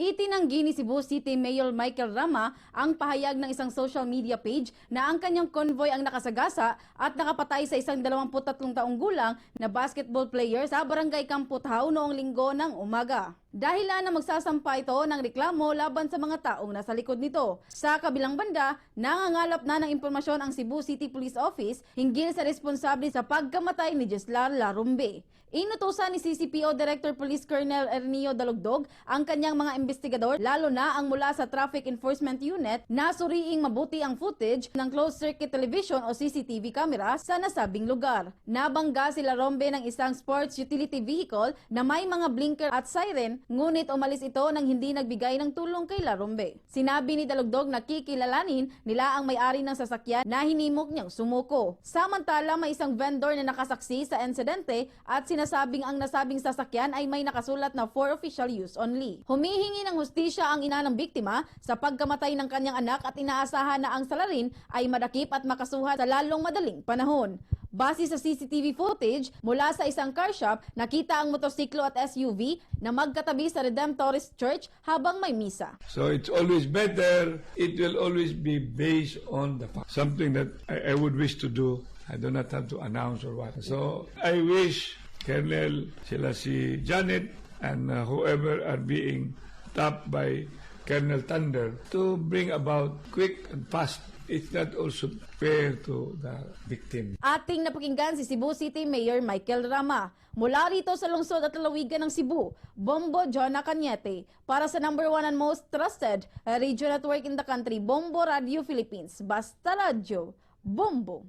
Itinanggi ni Cebu City Mayor Michael Rama ang pahayag ng isang social media page na ang kanyang convoy ang nakasagasa at nakapatay sa isang 23 taong gulang na basketball player sa barangay Kamputhaw noong linggo ng umaga. Dahilan na magsasampa ito ng reklamo laban sa mga taong nasa likod nito. Sa kabilang banda, nangangalap na ng impormasyon ang Cebu City Police Office hinggil sa responsable sa pagkamatay ni Jeslar Larumbe. Inutusan ni CCPO Director Police Colonel Ernio Dalugdog ang kanyang mga investigador, lalo na ang mula sa Traffic Enforcement Unit, na suriing mabuti ang footage ng closed-circuit television o CCTV camera sa nasabing lugar. Nabangga si Larombe ng isang sports utility vehicle na may mga blinker at siren, ngunit umalis ito nang hindi nagbigay ng tulong kay Larombe. Sinabi ni Dalugdog na kikilalanin nila ang may-ari ng sasakyan na hinimok niyang sumuko. Samantala, may isang vendor na nakasaksi sa insidente at sinasabing ang nasabing sasakyan ay may nakasulat na for official use only. Humihingi ng hustisya ang ina ng biktima sa pagkamatay ng kanyang anak at inaasahan na ang salarin ay madakip at makasuhan sa lalong madaling panahon. Base sa CCTV footage mula sa isang car shop, nakita ang motosiklo at SUV na magkatabi sa Redemptorist Church habang may misa. So it's always better. It will always be based on the fact. Something that I, I would wish to do. I do not have to announce or what. So I wish Colonel, sila si Janet, and uh, whoever are being tapped by Colonel Thunder to bring about quick and fast. It's not also fair to the victim. Ating napakinggan si Cebu City Mayor Michael Rama. Mula rito sa lungsod at lalawigan ng Cebu, Bombo Jona Cañete. Para sa number one and most trusted radio network in the country, Bombo Radio Philippines. Basta Radio, Bombo.